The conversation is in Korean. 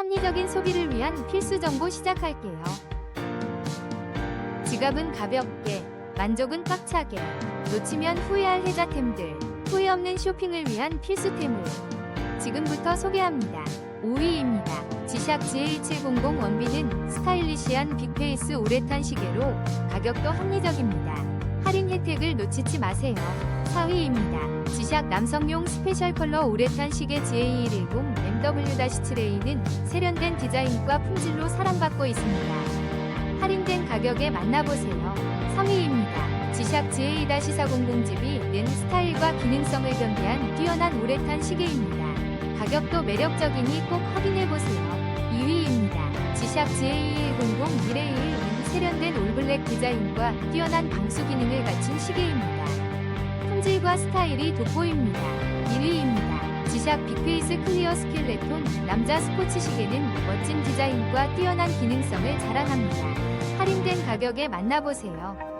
합리적인 소비를 위한 필수 정보 시작할게요. 지갑은 가볍게, 만족은 꽉차게, 놓치면 후회할 혜자템들, 후회 없는 쇼핑을 위한 필수템을 지금부터 소개합니다. 5위입니다. 지샥 GA700 원비는 스타일리시한 빅페이스 우레탄 시계로 가격도 합리적입니다. 할인 혜택을 놓치지 마세요. 4위입니다. 지샥 남성용 스페셜 컬러 우레탄 시계 GA110 MW-7A는 세련된 디자인과 품질로 사랑받고 있습니다. 할인된 가격에 만나보세요. 3위입니다. 지샥 GA-400GB는 스타일과 기능성을 겸비한 뛰어난 우레탄 시계입니다. 가격도 매력적이니 꼭 확인해보세요. 2위입니다. 지샥 GA100 미레이는 세련된 올블랙 디자인과 뛰어난 방수 기능을 갖춘 시계입니다. 품질과 스타일이 돋보입니다. 1위입니다. 지샥 빅페이스 클리어 스킬레톤 남자 스포츠 시계는 멋진 디자인과 뛰어난 기능성을 자랑합니다. 할인된 가격에 만나보세요.